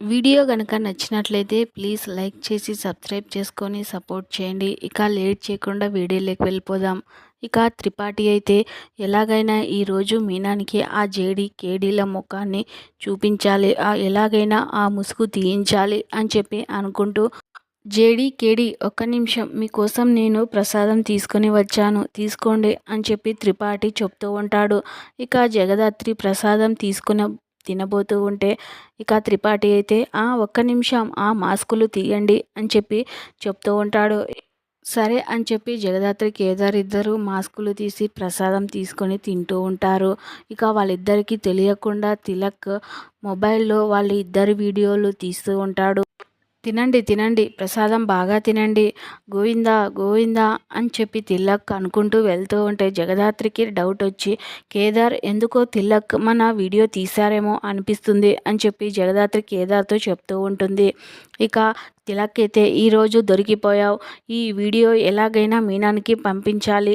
Video కనుక నచ్చినట్లయితే please like చేసి సబ్స్క్రైబ్ చేసుకొని సపోర్ట్ చేయండి. ఇక లేట్ చేయకుండా వీడియోలోకి వెళ్ళిపోదాం. ఇక త్రిపాఠి అయితే ఎలాగైనా ఈరోజు మీనానికి ఆ జేడి కేడీల ముఖాన్ని చూపించాలి. ఆ ఎలాగైనా ఆ ముసుగు తీయించాలి అని చెప్పి అనుకుంటూ జేడి కేడి ఒక్క నిమిషం మీకోసం నేను ప్రసాదం తీసుకొని వచ్చాను. తీసుకోండి అని చెప్పి త్రిపాఠి చెప్తూ ఉంటాడు. ఇక జగదాత్రి ప్రసాదం తీసుకున్న తినబోతూ ఉంటే ఇక త్రిపాఠి అయితే ఆ ఒక్క నిమిషం ఆ మాస్కులు తీయండి అని చెప్పి చెప్తూ ఉంటాడు. సరే అని చెప్పి జగదాత్రి కేదార్ ఇద్దరు మాస్కులు తీసి ప్రసాదం తీసుకొని తింటూ ఉంటారు. ఇక వాళ్ళిద్దరికీ తెలియకుండా తిలక్ మొబైల్లో వాళ్ళ ఇద్దరు వీడియోలు తీస్తూ ఉంటాడు. తినండి తినండి ప్రసాదం బాగా తినండి గోవిందా గోవిందా అని చెప్పి తిల్లక్ అనుకుంటూ వెళ్తూ ఉంటే జగదాత్రికి డౌట్ వచ్చి కేదార్ ఎందుకో తిల్లక్ మన వీడియో తీశారేమో అనిపిస్తుంది అని చెప్పి జగదాత్రి కేదార్తో చెప్తూ ఉంటుంది. ఇక తిలక్ అయితే ఈరోజు దొరికిపోయావు. ఈ వీడియో ఎలాగైనా మీనానికి పంపించాలి.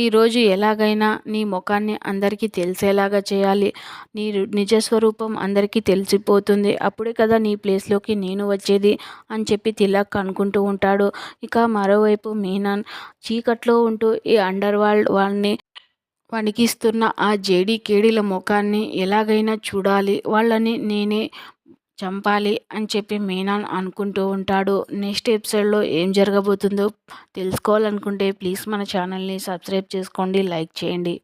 ఈరోజు ఎలాగైనా నీ ముఖాన్ని అందరికీ తెలిసేలాగా చేయాలి. నీ నిజస్వరూపం అందరికీ తెలిసిపోతుంది. అప్పుడే కదా నీ ప్లేస్లోకి నేను వచ్చేది అని చెప్పి తిలక్ అనుకుంటూ ఉంటాడు. ఇక మరోవైపు మీనాన్ చీకట్లో ఉంటూ ఈ అండర్ వరల్డ్ వాళ్ళని వణికిస్తున్న ఆ జేడీ కేడీల ముఖాన్ని ఎలాగైనా చూడాలి. వాళ్ళని నేనే చంపాలి అని చెప్పి మీనాన్ అనుకుంటూ ఉంటాడు. నెక్స్ట్ ఎపిసోడ్లో ఏం జరగబోతుందో తెలుసుకోవాలనుకుంటే ప్లీజ్ మన ఛానల్ని సబ్స్క్రైబ్ చేసుకోండి లైక్ చేయండి.